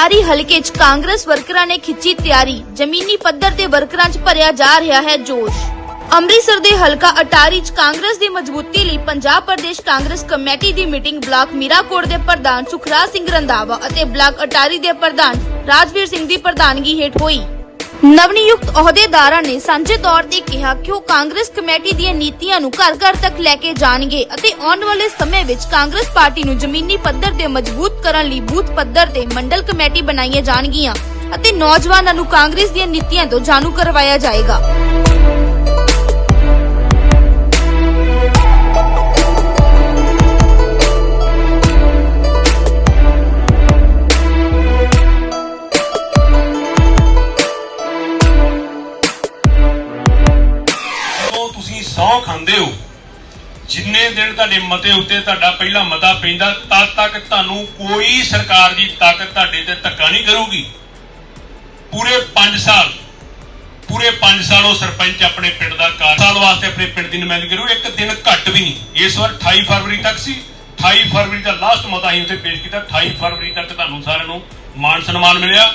ਅਟਾਰੀ ਹਲਕੇ 'ਚ ਕਾਂਗਰਸ ਵਰਕਰਾਂ ਨੇ ਖਿੱਚੀ ਤਿਆਰੀ। ਜ਼ਮੀਨੀ ਪੱਧਰ ਤੇ ਵਰਕਰਾਂ 'ਚ ਭਰਿਆ ਜਾ ਰਿਹਾ ਹੈ ਜੋਸ਼। ਅੰਮ੍ਰਿਤਸਰ ਦੇ ਹਲਕਾ ਅਟਾਰੀ 'ਚ ਕਾਂਗਰਸ ਦੀ ਮਜ਼ਬੂਤੀ ਲਈ ਪੰਜਾਬ ਪ੍ਰਦੇਸ਼ ਕਾਂਗਰਸ ਕਮੇਟੀ ਦੀ ਮੀਟਿੰਗ ਬਲਾਕ ਮੀਰਾਕੋਟ ਦੇ ਪ੍ਰਧਾਨ ਸੁਖਰਾਜ ਸਿੰਘ ਰੰਧਾਵਾ ਅਤੇ ਬਲਾਕ ਅਟਾਰੀ ਦੇ ਪ੍ਰਧਾਨ ਰਾਜਵੀਰ ਸਿੰਘ ਦੀ ਪ੍ਰਧਾਨਗੀ ਹੇਠ ਹੋਈ। ਨਵਨਿਯੁਕਤ ਅਹੁਦੇਦਾਰਾਂ ਨੇ ਸਾਂਝੇ ਤੌਰ ਤੇ ਕਿਹਾ ਕਿ ਉਹ ਕਾਂਗਰਸ ਕਮੇਟੀ ਦੀਆਂ ਨੀਤੀਆਂ ਨੂੰ ਘਰ-ਘਰ ਤੱਕ ਲੈ ਕੇ ਜਾਣਗੇ ਅਤੇ ਆਉਣ ਵਾਲੇ ਸਮੇਂ ਵਿੱਚ ਕਾਂਗਰਸ ਪਾਰਟੀ ਨੂੰ ਜ਼ਮੀਨੀ ਪੱਧਰ ਤੇ ਮਜ਼ਬੂਤ ਕਰਨ ਲਈ ਬੂਥ ਪੱਧਰ ਤੇ ਮੰਡਲ ਕਮੇਟੀ ਬਣਾਈਆਂ ਜਾਣਗੀਆਂ ਅਤੇ ਨੌਜਵਾਨਾਂ ਨੂੰ ਕਾਂਗਰਸ ਦੀਆਂ ਨੀਤੀਆਂ ਤੋਂ ਜਾਣੂ ਕਰਵਾਇਆ ਜਾਏਗਾ। ਦਿਨ ਤੁਹਾਡੇ ਮਤੇ ਉੱਤੇ ਤੁਹਾਡਾ ਪਹਿਲਾ ਮਤਾ ਪੈਂਦਾ ਤਦ ਤੱਕ ਤੁਹਾਨੂੰ ਕੋਈ ਸਰਕਾਰ ਦੀ ਤਾਕਤ ਤੁਹਾਡੇ ਤੇ ਧੱਕਾ ਨਹੀਂ ਕਰੂਗੀ। ਪੂਰੇ 5 ਸਾਲ ਪੂਰੇ 5 ਸਾਲ ਉਹ ਸਰਪੰਚ ਆਪਣੇ ਪਿੰਡ ਦਾ ਕਾਰ ਸਾਲ ਵਾਸਤੇ ਆਪਣੇ ਪਿੰਡ ਦੀ ਨੁਮਾਇੰਦਗੀ ਕਰੂ ਇੱਕ ਦਿਨ ਘੱਟ ਵੀ ਨਹੀਂ। ਇਸ ਵਾਰ 28 ਫਰਵਰੀ ਤੱਕ ਸੀ। 28 ਫਰਵਰੀ ਦਾ ਲਾਸਟ ਮਤਾ ਅਸੀਂ ਉੱਥੇ ਪੇਸ਼ ਕੀਤਾ। 28 ਫਰਵਰੀ ਤੱਕ ਤੁਹਾਨੂੰ ਸਾਰਿਆਂ ਨੂੰ ਮਾਣ ਸਨਮਾਨ ਮਿਲਿਆ।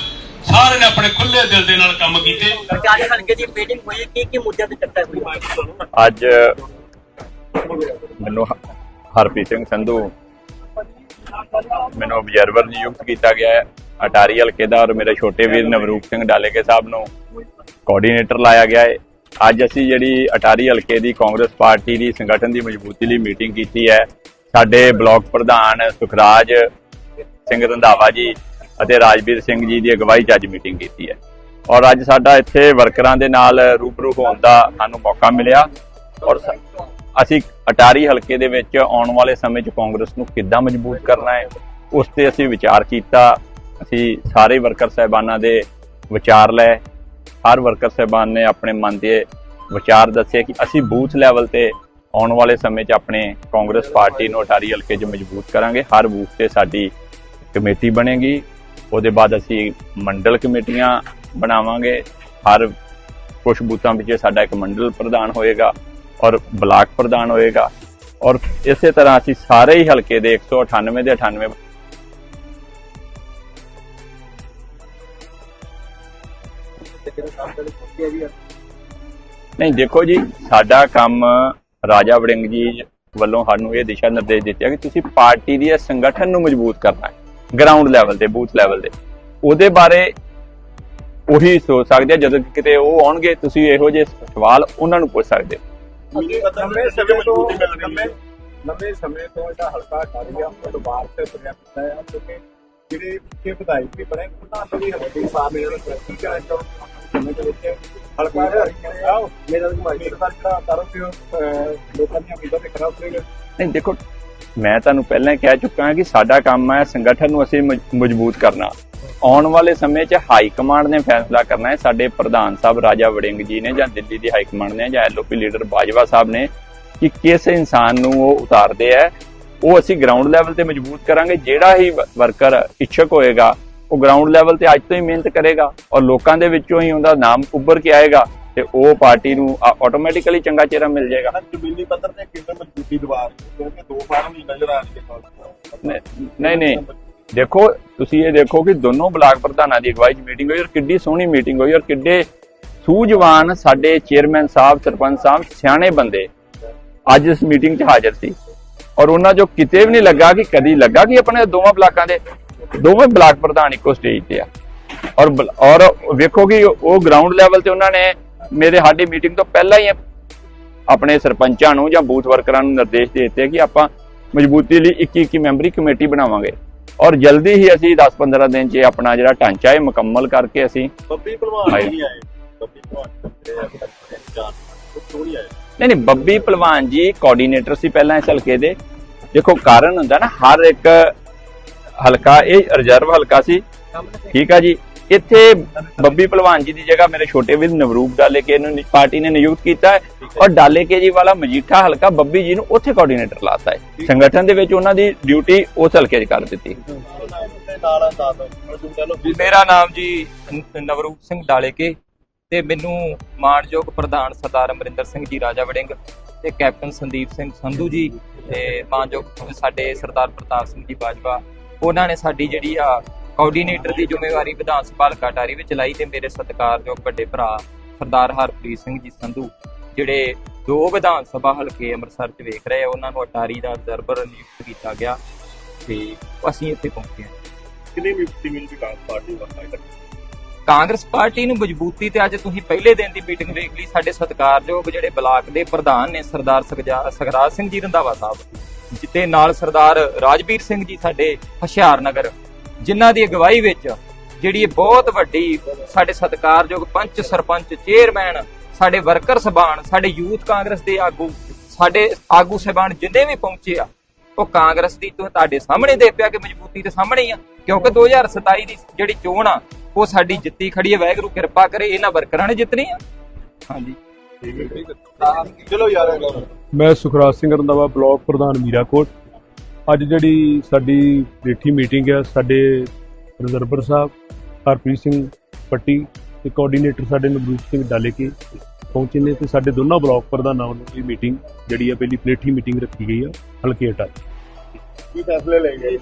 ਸਾਰਿਆਂ ਨੇ ਆਪਣੇ ਖੁੱਲੇ ਦਿਲ ਦੇ ਨਾਲ ਕੰਮ ਕੀਤੇ। ਸਰਕਾਰੀ ਹਲਕੇ ਦੀ ਮੀਟਿੰਗ ਹੋਈ ਕੀ ਕੀ ਮੁੱਦਿਆਂ ਤੇ ਚਰਚਾ ਹੋਈ ਅੱਜ ਮੈਨੂੰ ਹ- ਹਰਪ੍ਰੀਤ ਸਿੰਘ ਸੰਧੂ, ਮੈਨੂੰ ਆਬਜ਼ਰਵਰ ਨਿਯੁਕਤ ਕੀਤਾ ਗਿਆ ਹੈ। ਅਟਾਰੀ ਹਲਕੇ ਦਾ ਔਰ ਮੇਰੇ ਛੋਟੇ ਵੀਰ ਨਵਰੂਪ ਸਿੰਘ ਡਾਲੇਕੇ ਸਾਹਿਬ ਨੂੰ ਕੋਆਰਡੀਨੇਟਰ ਲਾਇਆ ਗਿਆ ਹੈ। ਅੱਜ ਅਸੀਂ ਜਿਹੜੀ ਅਟਾਰੀ ਹਲਕੇ ਦੀ ਕਾਂਗਰਸ ਪਾਰਟੀ ਦੀ ਸੰਗਠਨ ਦੀ ਮਜ਼ਬੂਤੀ ਲਈ ਮੀਟਿੰਗ ਕੀਤੀ ਹੈ, ਸਾਡੇ ਬਲਾਕ ਪ੍ਰਧਾਨ ਸੁਖਰਾਜ ਸਿੰਘ ਰੰਧਾਵਾ ਜੀ ਅਤੇ ਰਾਜਵੀਰ ਸਿੰਘ ਜੀ ਦੀ ਅਗਵਾਈ 'ਚ ਅੱਜ ਮੀਟਿੰਗ ਕੀਤੀ ਹੈ। ਔਰ ਅੱਜ ਸਾਡਾ ਇੱਥੇ ਵਰਕਰਾਂ ਦੇ ਨਾਲ ਰੂਬਰੂ ਹੋਣ ਦਾ ਸਾਨੂੰ ਮੌਕਾ ਮਿਲਿਆ। ਔਰ ਸ- ਅਸੀਂ ਅਟਾਰੀ ਹਲਕੇ ਦੇ ਵਿੱਚ ਆਉਣ ਵਾਲੇ ਸਮੇਂ 'ਚ ਕਾਂਗਰਸ ਨੂੰ ਕਿੱਦਾਂ ਮਜ਼ਬੂਤ ਕਰਨਾ ਹੈ, ਉਸ ਤੇ ਅਸੀਂ ਵਿਚਾਰ ਕੀਤਾ। ਅਸੀਂ ਸਾਰੇ ਵਰਕਰ ਸਹਿਬਾਨਾਂ ਦੇ ਵਿਚਾਰ ਲਏ। ਹਰ ਵਰਕਰ ਸਹਿਬਾਨ ਨੇ ਆਪਣੇ ਮਨ ਦੇ ਵਿਚਾਰ ਦੱਸੇ ਕਿ ਅਸੀਂ ਬੂਥ ਲੈਵਲ ਤੇ ਆਉਣ ਵਾਲੇ ਸਮੇਂ 'ਚ ਆਪਣੇ ਕਾਂਗਰਸ ਪਾਰਟੀ ਨੂੰ ਅਟਾਰੀ ਹਲਕੇ 'ਚ ਮਜ਼ਬੂਤ ਕਰਾਂਗੇ। ਹਰ ਬੂਥ ਤੇ ਸਾਡੀ ਕਮੇਟੀ ਬਣੇਗੀ। ਉਹਦੇ ਬਾਅਦ ਅਸੀਂ ਮੰਡਲ ਕਮੇਟੀਆਂ ਬਣਾਵਾਂਗੇ। ਹਰ ਕੁਝ ਬੂਥਾਂ ਵਿੱਚ ਸਾਡਾ ਇੱਕ ਮੰਡਲ ਪ੍ਰਧਾਨ ਹੋਏਗਾ। ਔਰ ਬਲਾਕ ਪ੍ਰਧਾਨ ਹੋਏਗਾ। ਔਰ ਇਸੇ ਤਰ੍ਹਾਂ ਅਸੀਂ ਸਾਰੇ ਹੀ ਹਲਕੇ ਦੇ 198 ਦੇ 98 ਨਹੀਂ, ਦੇਖੋ ਜੀ, ਸਾਡਾ ਕੰਮ ਰਾਜਾ ਵੜਿੰਗ ਜੀ ਵੱਲੋਂ ਸਾਨੂੰ ਇਹ ਦਿਸ਼ਾ ਨਿਰਦੇਸ਼ ਦਿੱਤੇ ਕਿ ਤੁਸੀਂ ਪਾਰਟੀ ਦੀ ਸੰਗਠਨ ਨੂੰ ਮਜ਼ਬੂਤ ਕਰਨਾ ਹੈ ਗਰਾਊਂਡ ਲੈਵਲ ਤੇ ਬੂਥ ਲੈਵਲ ਤੇ। ਉਹਦੇ ਬਾਰੇ ਉਹੀ ਸੋਚ ਸਕਦੇ ਆ, ਜਦੋਂ ਕਿਤੇ ਉਹ ਆਉਣਗੇ, ਤੁਸੀਂ ਇਹੋ ਜਿਹੇ ਸਵਾਲ ਉਹਨਾਂ ਨੂੰ ਪੁੱਛ ਸਕਦੇ ਹੋ। ਲੰਮੇ ਸਮੇਂ ਤੋਂ ਲੰਮੇ ਲੰਮੇ ਸਮੇਂ ਤੋਂ ਇਹਦਾ ਹਲਕਾ ਕਰ ਗਿਆ ਉਹ ਬਾਹਰ ਤੇ ਤੁਰਿਆ ਫਿਰਦਾ ਹੈ ਕਿਉਂਕਿ ਜਿਹੜੇ ਪਿੱਛੇ ਵਿਧਾਇਕ ਵੀ ਬਣੇ ਉਹਨਾਂ ਤੋਂ ਵੀ ਹਲਕੇ ਸਾਹਿਬ ਇਹਨਾਂ ਨੂੰ ਤਰੱਕੀ ਕਰਾਂ ਤੋਂ ਸਮੇਂ ਦੇ ਵਿੱਚ ਹਲਕਾ ਦਾ ਮੇਰਾ ਵੀ ਮਾਈਕ ਦਾ ਜਿਹੜਾ ਕਰੋ ਕਿ ਅਹ, ਲੋਕਾਂ ਦੀਆਂ ਉਮੀਦਾਂ ਤੇ ਖਰਾ ਉਤਰੇਗਾ ਨਹੀਂ ਦੇਖੋ ਮੈਂ ਤੁਹਾਨੂੰ ਪਹਿਲਾਂ ਹੀ ਕਹਿ ਚੁੱਕਾ ਹਾਂ ਕਿ ਸਾਡਾ ਕੰਮ ਹੈ ਸੰਗਠਨ ਨੂੰ ਅਸੀਂ ਮਜ- ਮਜ਼ਬੂਤ ਕਰਨਾ। ਆਉਣ ਵਾਲੇ ਸਮੇਂ 'ਚ ਹਾਈ ਕਮਾਂਡ ਨੇ ਫੈਸਲਾ ਕਰਨਾ ਹੈ। ਸਾਡੇ ਪ੍ਰਧਾਨ ਸਾਹਿਬ ਰਾਜਾ ਵੜਿੰਗ ਜੀ ਨੇ ਜਾਂ ਦਿੱਲੀ ਦੀ ਹਾਈ ਕਮਾਂਡ ਨੇ ਜਾਂ ਐਲਓਪੀ ਲੀਡਰ ਬਾਜਵਾ ਸਾਹਿਬ ਨੇ ਕਿ ਕਿਸ ਇਨਸਾਨ ਨੂੰ ਉਹ ਉਤਾਰਦੇ ਆ ਉਹ ਅਸੀਂ ਗਰਾਊਂਡ ਲੈਵਲ ਤੇ ਮਜ਼ਬੂਤ ਕਰਾਂਗੇ। ਜਿਹੜਾ ਹੀ ਵਰਕਰ ਇੱਛਕ ਹੋਏਗਾ, ਉਹ ਗਰਾਊਂਡ ਲੈਵਲ ਤੇ ਅੱਜ ਤੋਂ ਹੀ ਮਿਹਨਤ ਕਰੇਗਾ ਔਰ ਲੋਕਾਂ ਦੇ ਵਿੱਚੋਂ ਹੀ ਉਹਦਾ ਨਾਮ ਉੱਭਰ ਕੇ ਆਏਗਾ। ਤੇ ਉਹ ਪਾਰਟੀ ਨੂੰ ਆਟੋਮੈਟਿਕਲੀ ਚੰਗਾ ਚਿਹਰਾ ਮਿਲ ਜਾਏਗਾ। ਜ਼ਮੀਨੀ ਪੱਧਰ ਤੇ ਕਿੰਨਾ ਮਜ਼ਬੂਤੀ ਦਵਾ ਕਿਉਂਕਿ ਦੋ ਫਾਰਮ ਹੀ ਨਜ਼ਰ ਆ ਰਹੇ ਨੇ। ਨਹੀਂ ਨਹੀਂ ਦੇਖੋ ਤੁਸੀਂ ਇਹ ਦੇਖੋ ਕਿ ਦੋਨੋਂ ਬਲਾਕ ਪ੍ਰਧਾਨਾਂ ਦੀ ਅਗਵਾਈ 'ਚ ਮੀਟਿੰਗ ਹੋਈ ਔਰ ਕਿੱਡੀ ਸੋਹਣੀ ਮੀਟਿੰਗ ਹੋਈ ਔਰ ਕਿੱਡੇ ਸੂਝਵਾਨ ਸਾਡੇ ਚੇਅਰਮੈਨ ਸਾਹਿਬ ਸਰਪੰਚ ਸਾਹਿਬ ਸਿਆਣੇ ਬੰਦੇ ਅੱਜ ਇਸ ਮੀਟਿੰਗ 'ਚ ਹਾਜ਼ਰ ਸੀ। ਔਰ ਉਹਨਾਂ ਜੋ ਕਿਤੇ ਵੀ ਨਹੀਂ ਲੱਗਾ ਕਿ ਕਦੀ ਲੱਗਾ ਕਿ ਆਪਣੇ ਦੋਵਾਂ ਬਲਾਕਾਂ ਦੇ ਦੋਵੇਂ ਬਲਾਕ ਪ੍ਰਧਾਨ ਇੱਕੋ ਸਟੇਜ ਤੇ ਆ। ਔਰ ਔਰ ਵੇਖੋ ਕਿ ਉਹ ਗਰਾਊਂਡ ਲੈਵਲ ਤੇ ਉਹਨਾਂ ਨੇ ਮੇਰੇ ਸਾਡੀ ਮੀਟਿੰਗ ਤੋਂ ਪਹਿਲਾਂ ਹੀ ਆਪਣੇ ਸਰਪੰਚਾਂ ਨੂੰ ਜਾਂ ਬੂਥ ਵਰਕਰਾਂ ਨੂੰ ਨਿਰਦੇਸ਼ ਦੇ ਦਿੱਤੇ ਕਿ ਆਪਾਂ ਮਜ਼ਬੂਤੀ ਲਈ 21 21 ਮੈਂਬਰੀ ਕਮੇਟੀ ਬਣਾਵਾਂਗੇ। ਔਰ ਜਲਦੀ ਹੀ ਅਸੀਂ 10-15 ਦਿਨ 'ਚ ਆਪਣਾ ਜਿਹੜਾ ਢਾਂਚਾ ਹੈ ਮੁਕੰਮਲ ਕਰਕੇ ਅਸੀਂ ਬੱਬੀ ਭਲਵਾਨ। ਨਹੀਂ ਆਏ। ਬੱਬੀ ਭਲਵਾਨ ਨਹੀਂ ਆਏ? ਨਹੀਂ ਨਹੀਂ ਬੱਬੀ ਪਹਿਲਵਾਨ ਜੀ ਕੋਆਰਡੀਨੇਟਰ ਸੀ ਪਹਿਲਾਂ ਇਸ ਹਲਕੇ ਦੇ। ਦੇਖੋ ਕਾਰਨ ਹੁੰਦਾ ਨਾ ਹਰ ਇੱਕ ਹਲਕਾ ਇਹ ਰਿਜ਼ਰਵ ਹਲਕਾ ਸੀ। ਠੀਕ ਆ ਜੀ? ਇੱਥੇ ਬੱਬੀ ਪਹਿਲਵਾਨ ਜੀ ਦੀ ਜਗ੍ਹਾ ਮੇਰੇ ਛੋਟੇ ਵੀਰ ਨਵਰੂਪ ਡਾਲੇਕੇ ਨੂੰ ਪਾਰਟੀ ਨੇ ਨਿਯੁਕਤ ਕੀਤਾ ਹੈ। ਔਰ ਡਾਲੇਕੇ ਜੀ ਵਾਲਾ ਮਜੀਠਾ ਹਲਕਾ ਬੱਬੀ ਜੀ ਨੂੰ ਉੱਥੇ ਕੋਆਰਡੀਨੇਟਰ ਲਾਤਾ ਹੈ। ਸੰਗਠਨ ਦੇ ਵਿੱਚ ਉਹਨਾਂ ਦੀ ਡਿਊਟੀ ਉਸ ਹਲਕੇ 'ਚ ਕਰ ਦਿੱਤੀ। ਮੇਰਾ ਨਾਮ ਜੀ ਨਵਰੂਪ ਸਿੰਘ ਡਾਲੇਕੇ ਤੇ ਮੈਨੂੰ ਮਾਣਯੋਗ ਪ੍ਰਧਾਨ ਸਰਦਾਰ ਅਮਰਿੰਦਰ ਸਿੰਘ ਜੀ ਰਾਜਾ ਵੜਿੰਗ ਤੇ ਕੈਪਟਨ ਸੰਦੀਪ ਸਿੰਘ ਸੰਧੂ ਜੀ ਤੇ ਮਾਣਯੋਗ ਸਾਡੇ ਸਰਦਾਰ ਪ੍ਰਤਾਪ ਸਿੰਘ ਜੀ ਬਾਜਵਾ ਉਹਨਾਂ ਨੇ ਸਾਡੀ ਜਿਹੜੀ ਆ ਕੋਆਰਡੀਨੇਟਰ ਦੀ ਜ਼ਿੰਮੇਵਾਰੀ ਵਿਧਾਨ ਸਭਾ ਹਲਕਾ ਅਟਾਰੀ ਵਿੱਚ ਲਈ ਤੇ ਮੇਰੇ ਸਤਿਕਾਰਯੋਗ ਵੱਡੇ ਭਰਾ ਸਰਦਾਰ ਹਰਪ੍ਰੀਤ ਸਿੰਘ ਜੀ ਸੰਧੂ ਜਿਹੜੇ ਦੋ ਵਿਧਾਨ ਸਭਾ ਹਲਕੇ ਅੰਮ੍ਰਿਤਸਰ 'ਚ ਵੇਖ ਰਹੇ ਆ ਉਹਨਾਂ ਨੂੰ ਅਟਾਰੀ ਦਾ ਅਬਜ਼ਰਵਰ ਨਿਯੁਕਤ ਕੀਤਾ ਗਿਆ ਤੇ ਅਸੀਂ ਇੱਥੇ ਪਹੁੰਚੇ ਹਾਂ। ਕਿੰਨੀ ਮਿਲਦੀ ਮਿਲ ਵਿਕਾਸ ਪਾਰਟੀ ਵੱਲੋਂ ਕਾਂਗਰਸ ਪਾਰਟੀ ਨੂੰ ਮਜ਼ਬੂਤੀ ਤੇ ਅੱਜ ਤੁਸੀਂ ਪਹਿਲੇ ਦਿਨ ਦੀ ਮੀਟਿੰਗ ਵੇਖ ਲਈ ਸਾਡੇ ਸਤਿਕਾਰਯੋਗ ਜਿਹੜੇ ਬਲਾਕ ਦੇ ਪ੍ਰਧਾਨ ਨੇ ਸਰਦਾਰ ਸਖਰਾਜ ਸਿੰਘ ਜੀ ਰੰਧਾਵਾ ਸਾਹਿਬ ਜਿੱਤੇ ਨਾਲ ਸਰਦਾਰ ਰਾਜਵੀਰ ਸਿੰਘ ਜੀ ਸਾਡੇ ਹੁਸ਼ਿਆਰਨਗਰ ਜਿਨ੍ਹਾਂ ਦੀ ਅਗਵਾਈ ਵਿੱਚ ਜਿਹੜੀ ਇਹ ਬਹੁਤ ਵੱਡੀ ਸਾਡੇ ਸਤਿਕਾਰਯੋਗ ਪੰਚ ਸਰਪੰਚ ਚੇਅਰਮੈਨ ਸਾਡੇ ਵਰਕਰ ਸਭਾਨ ਸਾਡੇ ਯੂਥ ਕਾਂਗਰਸ ਦੇ ਆਗੂ, ਸਾਡੇ ਆਗੂ ਸਹਿਬਾਨ ਜਿੰਨੇ ਵੀ ਪਹੁੰਚੇ ਆ, ਉਹ ਕਾਂਗਰਸ ਦੀ ਤੁਹਾਡੇ ਸਾਹਮਣੇ ਦੇ ਪਿਆ ਕਿ ਮਜ਼ਬੂਤੀ ਤੇ ਸਾਹਮਣੇ ਹੀ ਆ, ਕਿਉਂਕਿ 2027 ਦੀ ਜਿਹੜੀ ਚੋਣ ਆ, ਉਹ ਸਾਡੀ ਜਿੱਤੀ ਖੜੀ ਹੈ, ਵਾਹਿਗੁਰੂ ਕਿਰਪਾ ਕਰੇ, ਇਹਨਾਂ ਵਰਕਰਾਂ ਨੇ ਜਿੱਤਣੀ ਆ। ਹਾਂਜੀ। ਚਲੋ ਯਾਰ, ਮੈਂ ਸੁਖਰਾਜ ਸਿੰਘ ਰੰਦਾਵਾ ਬਲਾਕ ਪ੍ਰਧਾਨ ਮੀਰਾਕੋਟ। ਅੱਜ ਜਿਹੜੀ ਸਾਡੀ ਬੈਠੀ ਮੀਟਿੰਗ ਹੈ ਸਾਡੇ ਰਿਜ਼ਰਵਰ ਸਾਹਿਬ ਹਰਪ੍ਰੀਤ ਸਿੰਘ ਪੱਟੀ ਤੇ ਕੋਆਰਡੀਨੇਟਰ ਸਾਡੇ ਨਵਰੂਪ ਸਿੰਘ ਡਾਲੇਕੇ ਪਹੁੰਚੇ ਨੇ ਤੇ ਸਾਡੇ ਦੋਨਾਂ ਬਲਾਕ ਪ੍ਰਧਾਨਾਂ ਵੱਲੋਂ ਇਹ ਮੀਟਿੰਗ ਜਿਹੜੀ ਹੈ ਪਹਿਲੀ ਪਲੇਠੀ ਮੀਟਿੰਗ ਰੱਖੀ ਗਈ ਹੈ ਹਲਕੇ ਅਟਾਰੀ ਕੀ। ਫੈਸਲੇ ਲਏ ਗਏ?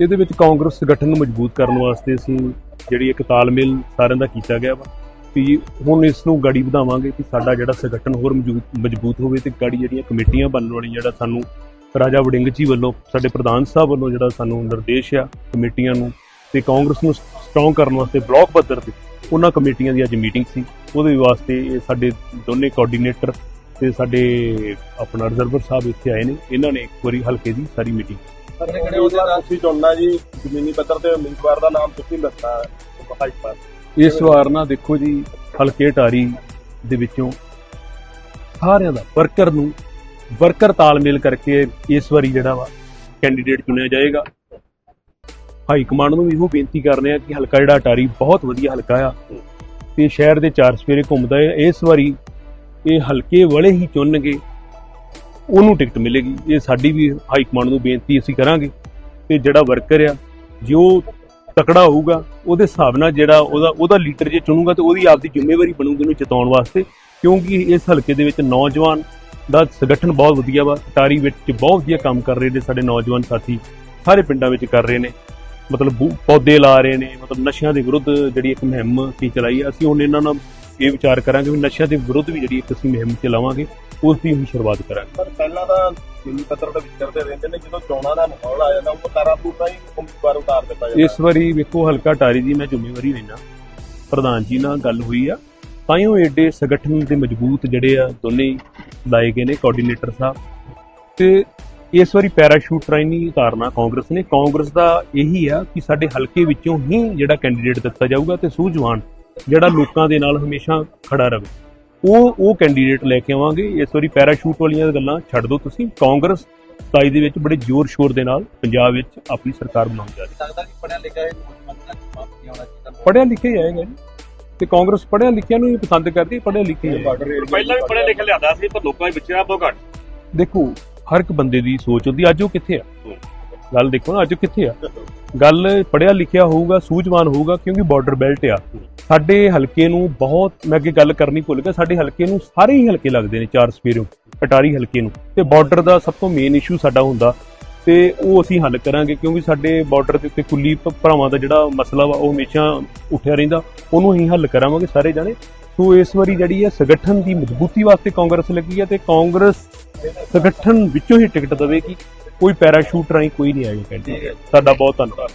ਇਹਦੇ ਵਿੱਚ ਕਾਂਗਰਸ ਸੰਗਠਨ ਨੂੰ ਮਜ਼ਬੂਤ ਕਰਨ ਵਾਸਤੇ ਅਸੀਂ ਜਿਹੜੀ ਇੱਕ ਤਾਲਮੇਲ ਸਾਰਿਆਂ ਦਾ ਕੀਤਾ ਗਿਆ ਵਾ ਵੀ ਹੁਣ ਇਸ ਨੂੰ ਗਾੜੀ ਵਧਾਵਾਂਗੇ ਕਿ ਸਾਡਾ ਜਿਹੜਾ ਸੰਗਠਨ ਹੋਰ ਮਜ਼ਬੂਤ ਹੋਵੇ ਤੇ ਗਾੜੀ ਜਿਹੜੀਆਂ ਕਮੇਟੀਆਂ ਬਣਨ ਵਾਲੀਆਂ ਜਿਹੜਾ ਸਾਨੂੰ ਰਾਜਾ ਵੜਿੰਗ ਜੀ ਵੱਲੋਂ ਸਾਡੇ ਪ੍ਰਧਾਨ ਸਾਹਿਬ ਵੱਲੋਂ ਜਿਹੜਾ ਸਾਨੂੰ ਨਿਰਦੇਸ਼ ਆ ਕਮੇਟੀਆਂ ਨੂੰ ਤੇ ਕਾਂਗਰਸ ਨੂੰ ਸਟਰੋਂਗ ਕਰਨ ਵਾਸਤੇ ਬਲਾਕ ਪੱਧਰ ਤੇ ਉਹਨਾਂ ਕਮੇਟੀਆਂ ਦੀ ਅੱਜ ਮੀਟਿੰਗ ਸੀ। ਉਹਦੇ ਵਾਸਤੇ ਇਹ ਸਾਡੇ ਦੋਨੇ ਕੋਆਰਡੀਨੇਟਰ ਤੇ ਸਾਡੇ ਆਪਣਾ ਰਿਜ਼ਰਵਰ ਸਾਹਿਬ ਇੱਥੇ ਆਏ ਨੇ। ਇਹਨਾਂ ਨੇ ਇੱਕ ਵਾਰੀ ਹਲਕੇ ਦੀ ਸਾਰੀ ਮੀਟਿੰਗ ਕਿਹੜੇ ਉਹਦੇ ਨਾਲ ਤੁਸੀਂ ਚੁਣਨਾ ਜੀ? ਜ਼ਮੀਨੀ ਪੱਧਰ ਤੇ ਉਮੀਦਵਾਰ ਦਾ ਨਾਮ ਤੁਸੀਂ ਦੱਸਣਾ ਹਾਈ ਪਾਸ ਇਸ ਵਾਰ ਨਾ ਦੇਖੋ ਜੀ ਹਲਕੇ ਟਾਰੀ ਦੇ ਵਿੱਚੋਂ ਸਾਰਿਆਂ ਦਾ ਵਰਕਰ ਨੂੰ ਵਰਕਰ ਤਾਲਮੇਲ ਕਰਕੇ ਇਸ ਵਾਰੀ ਜਿਹੜਾ ਵਾ ਕੈਂਡੀਡੇਟ ਚੁਣਿਆ ਜਾਏਗਾ। ਹਾਈ ਕਮਾਂਡ ਨੂੰ ਵੀ ਇਹੋ ਬੇਨਤੀ ਕਰਨੇ ਆ ਕਿ ਹਲਕਾ ਜਿਹੜਾ ਅਟਾਰੀ ਬਹੁਤ ਵਧੀਆ ਹਲਕਾ ਆ ਤੇ ਸ਼ਹਿਰ ਦੇ ਚਾਰ ਸਵੇਰੇ ਘੁੰਮਦਾ ਹੈ। ਇਸ ਵਾਰੀ ਇਹ ਹਲਕੇ ਵਾਲੇ ਹੀ ਚੁਣਨਗੇ, ਉਹਨੂੰ ਟਿਕਟ ਮਿਲੇਗੀ। ਇਹ ਸਾਡੀ ਵੀ ਹਾਈ ਕਮਾਂਡ ਨੂੰ ਬੇਨਤੀ ਅਸੀਂ ਕਰਾਂਗੇ ਤੇ ਜਿਹੜਾ ਵਰਕਰ ਆ, ਜੋ ਤਕੜਾ ਹੋਊਗਾ, ਉਹਦੇ ਹਿਸਾਬ ਨਾਲ ਜਿਹੜਾ ਉਹਦਾ ਉਹਦਾ ਲੀਡਰ ਜੇ ਚੁਣੂਗਾ ਤੇ ਉਹਦੀ ਆਪਦੀ ਜ਼ਿੰਮੇਵਾਰੀ ਬਣੂਗੀ ਉਹਨੂੰ ਜਿਤਾਉਣ ਵਾਸਤੇ, ਕਿਉਂਕਿ ਇਸ ਹਲਕੇ ਦੇ ਵਿੱਚ ਨੌਜਵਾਨ ਦਾ ਸੰਗਠਨ ਬਹੁਤ ਵਧੀਆ ਵਾ। ਟਾਰੀ ਵਿੱਚ ਬਹੁਤ ਵਧੀਆ ਕੰਮ ਕਰ ਰਹੇ ਨੇ ਸਾਡੇ ਨੌਜਵਾਨ ਸਾਥੀ। ਸਾਰੇ ਪਿੰਡਾਂ ਵਿੱਚ ਕਰ ਰਹੇ ਨੇ। ਮਤਲਬ ਪੌਦੇ ਲਾ ਰਹੇ ਨੇ। ਮਤਲਬ ਨਸ਼ਿਆਂ ਦੇ ਵਿਰੁੱਧ ਜਿਹੜੀ ਇੱਕ ਮੁਹਿੰਮ ਕੀ ਚਲਾਈ ਹੈ ਅਸੀਂ ਹੁਣ ਇਹਨਾਂ ਨਾਲ ਇਹ ਵਿਚਾਰ ਕਰਾਂਗੇ ਵੀ ਨਸ਼ਿਆਂ ਦੇ ਵਿਰੁੱਧ ਵੀ ਜਿਹੜੀ ਇੱਕ ਅਸੀਂ ਮੁਹਿੰਮ ਚਲਾਵਾਂਗੇ ਉਸ ਦੀ ਅਸੀਂ ਸ਼ੁਰੂਆਤ ਕਰਾਂਗੇ। ਪਰ ਪਹਿਲਾਂ ਤਾਂ ਜ਼ਮੀਨੀ ਪੱਧਰ ਤੇ ਵਿਚਰਦੇ ਰਹਿੰਦੇ ਨੇ ਜਦੋਂ ਚੋਣਾਂ ਦਾ ਮਾਹੌਲ ਆ ਜਾਂਦਾ ਉਹ ਤਾਰਾ ਪੂਰਾ ਹੀ ਉਮੀਦਵਾਰ ਉਤਾਰ ਦਿੱਤਾ ਜਾਂਦਾ। ਇਸ ਵਾਰੀ ਵੇਖੋ ਹਲਕਾ ਟਾਰੀ ਦੀ ਮੈਂ ਜ਼ਿੰਮੇਵਾਰੀ ਲੈਣਾ ਪ੍ਰਧਾਨ ਜੀ ਨਾਲ ਗੱਲ ਹੋਈ ਆ। ਤਾਈਓ ਏਡੇ ਸੰਗਠਨ ਦੇ ਮਜ਼ਬੂਤ ਜਿਹੜੇ ਆ ਦੋਨੇ ਹੀ ਲਾਏ ਗਏ ਨੇ ਕੋਆਰਡੀਨੇਟਰ ਸਾਹਿਬ। ਤੇ ਇਸ ਵਾਰੀ ਪੈਰਾਸ਼ੂਟ ਰਾਹੀਂ ਨਹੀਂ ਉਤਾਰਨਾ ਕਾਂਗਰਸ ਨੇ। ਕਾਂਗਰਸ ਦਾ ਇਹੀ ਆ ਕਿ ਸਾਡੇ ਹਲਕੇ ਵਿੱਚੋਂ ਹੀ ਜਿਹੜਾ ਕੈਂਡੀਡੇਟ ਦਿੱਤਾ ਜਾਊਗਾ ਤੇ ਸੂਝਵਾਨ ਜਿਹੜਾ ਲੋਕਾਂ ਦੇ ਨਾਲ ਹਮੇਸ਼ਾ ਖੜਾ ਰਵੇ। ਉਹ ਉਹ ਕੈਂਡੀਡੇਟ ਲੈ ਕੇ ਆਵਾਂਗੇ। ਇਸ ਵਾਰੀ ਪੈਰਾਸ਼ੂਟ ਵਾਲੀਆਂ ਗੱਲਾਂ ਛੱਡ ਦਿਓ ਤੁਸੀਂ। ਕਾਂਗਰਸ 27 ਦੇ ਵਿੱਚ ਬੜੇ ਜ਼ੋਰ ਸ਼ੋਰ ਦੇ ਨਾਲ ਪੰਜਾਬ ਵਿੱਚ ਆਪਣੀ ਸਰਕਾਰ ਬਣਾਉਣ ਜਾ ਰਹੀ ਹੈ। ਲੱਗਦਾ ਕਿ ਪੜਿਆ ਲਿਖਿਆ ਚਾਹੀਦਾ। ਪੜ੍ਹਿਆ ਲਿਖਿਆ ਹੀ ਆਏਗਾ ਜੀ। ਤੇ ਕਾਂਗਰਸ ਪੜ੍ਹਿਆ ਲਿਖਿਆ ਨੂੰ ਹੀ ਪਸੰਦ ਕਰਦੀ ਪੜ੍ਹਿਆ ਲਿਖਿਆ ਪਹਿਲਾਂ ਵੀ ਪੜ੍ਹਿਆ ਲਿਖਿਆ ਲਿਆਦਾ ਸੀ ਪਰ ਲੋਕਾਂ ਵਿੱਚ ਵਿਚਾਰਾ ਬਹੁਤ ਘੱਟ। ਦੇਖੋ ਹਰ ਇੱਕ ਬੰਦੇ ਦੀ ਸੋਚ ਹੁੰਦੀ ਅੱਜ ਉਹ ਕਿੱਥੇ ਆ? ਗੱਲ ਦੇਖੋ ਨਾ ਅੱਜ ਉਹ ਕਿੱਥੇ ਆ? ਗੱਲ ਪੜ੍ਹਿਆ ਲਿਖਿਆ ਹੋਊਗਾ ਸੂਝਵਾਨ ਹੋਊਗਾ ਕਿਉਂਕਿ ਬਾਰਡਰ ਬੈਲਟ ਆ। ਸਾਡੇ ਹਲਕੇ ਨੂੰ ਬਹੁਤ ਮੈਂ ਅੱਗੇ ਗੱਲ ਕਰਨੀ ਭੁੱਲ ਗਿਆ ਸਾਡੇ ਹਲਕੇ ਨੂੰ ਸਾਰੇ ਹੀ ਹਲਕੇ ਲੱਗਦੇ ਨੇ ਚਾਰ ਸਪੇਰੋਂ ਅਟਾਰੀ ਹਲਕੇ ਨੂੰ। ਤੇ ਬਾਰਡਰ ਦਾ ਸਭ ਤੋਂ ਮੇਨ ਇਸ਼ੂ ਸਾਡਾ ਹੁੰਦਾ ਤੇ ਉਹ ਅਸੀਂ ਹੱਲ ਕਰਾਂਗੇ ਕਿਉਂਕਿ ਸਾਡੇ ਬਾਰਡਰ ਦੇ ਉੱਤੇ ਕੁੱਲੀ ਭਰਾਵਾਂ ਦਾ ਜਿਹੜਾ ਮਸਲਾ ਵਾ ਉਹ ਹਮੇਸ਼ਾ ਉੱਠਿਆ ਰਹਿੰਦਾ। ਉਹਨੂੰ ਅਸੀਂ ਹੱਲ ਕਰਾਵਾਂਗੇ ਸਾਰੇ ਜਾਣੇ। ਸੋ ਇਸ ਵਾਰੀ ਜਿਹੜੀ ਹੈ ਸੰਗਠਨ ਦੀ ਮਜ਼ਬੂਤੀ ਵਾਸਤੇ ਕਾਂਗਰਸ ਲੱਗੀ ਹੈ ਤੇ ਕਾਂਗਰਸ ਸੰਗਠਨ ਵਿੱਚੋਂ ਹੀ ਟਿਕਟ ਦੇਵੇਗੀ। ਕੋਈ ਪੈਰਾਸ਼ੂਟ ਰਾਹੀਂ ਕੋਈ ਨਹੀਂ ਆਏਗਾ। ਕਹਿੰਦੇ ਸਾਡਾ ਬਹੁਤ ਧੰਨਵਾਦ।